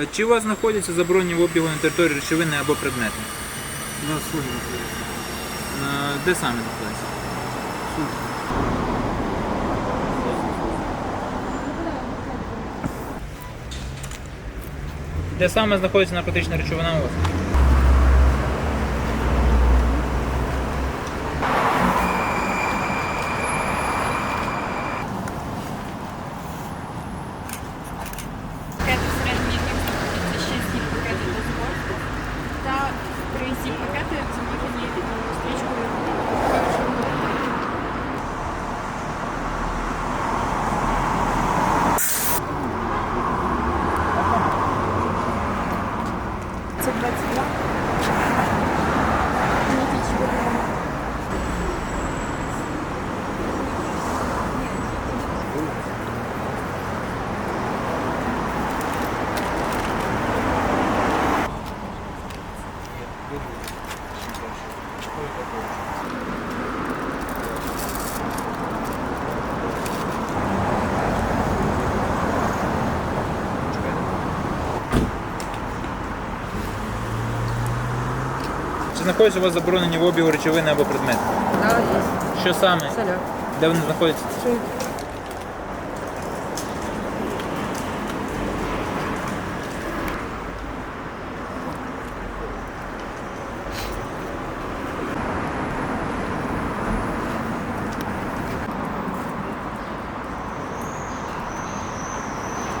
Е, Чи у вас знаходяться заборонені в обігу на території речовини або предмети? На суді знаходиться. Е, Де саме знаходиться? Суд. Де саме знаходиться наркотична речовина у вас? закаты цветы едет на встречу. Це 22. Чи знаходяться у вас заборонені в обігу речовини або предмети? Да, є. Що саме? Соляк. Де вони знаходяться? Суд.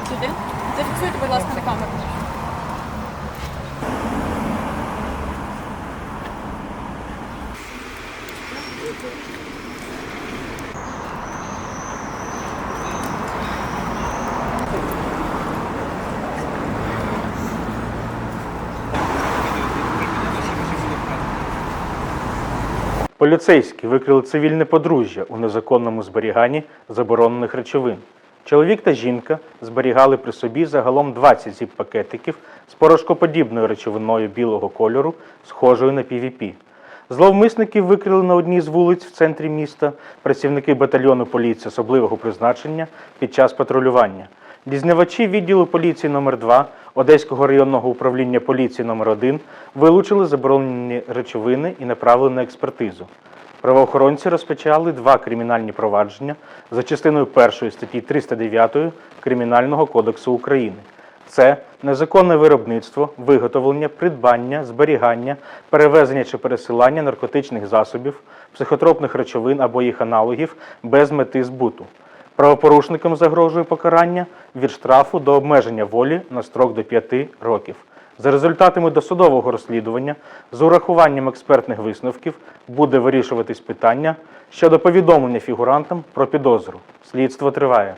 Сюди. Зафіксуйте, будь ласка, на камеру. Поліцейські викрили цивільне подружжя у незаконному зберіганні заборонених речовин. Чоловік та жінка зберігали при собі загалом 20 зіп-пакетиків з порошкоподібною речовиною білого кольору, схожою на PVP. Зловмисників викрили на одній з вулиць в центрі міста працівники батальйону поліції особливого призначення під час патрулювання. Дізнавачі відділу поліції номер 2 Одеського районного управління поліції номер 1 вилучили заборонені речовини і направили на експертизу. Правоохоронці розпочали два кримінальні провадження за частиною першої статті 309 Кримінального кодексу України. Це незаконне виробництво, виготовлення, придбання, зберігання, перевезення чи пересилання наркотичних засобів, психотропних речовин або їх аналогів без мети збуту. Правопорушникам загрожує покарання від штрафу до обмеження волі на строк до 5 років. За результатами досудового розслідування, з урахуванням експертних висновків, буде вирішуватись питання щодо повідомлення фігурантам про підозру. Слідство триває.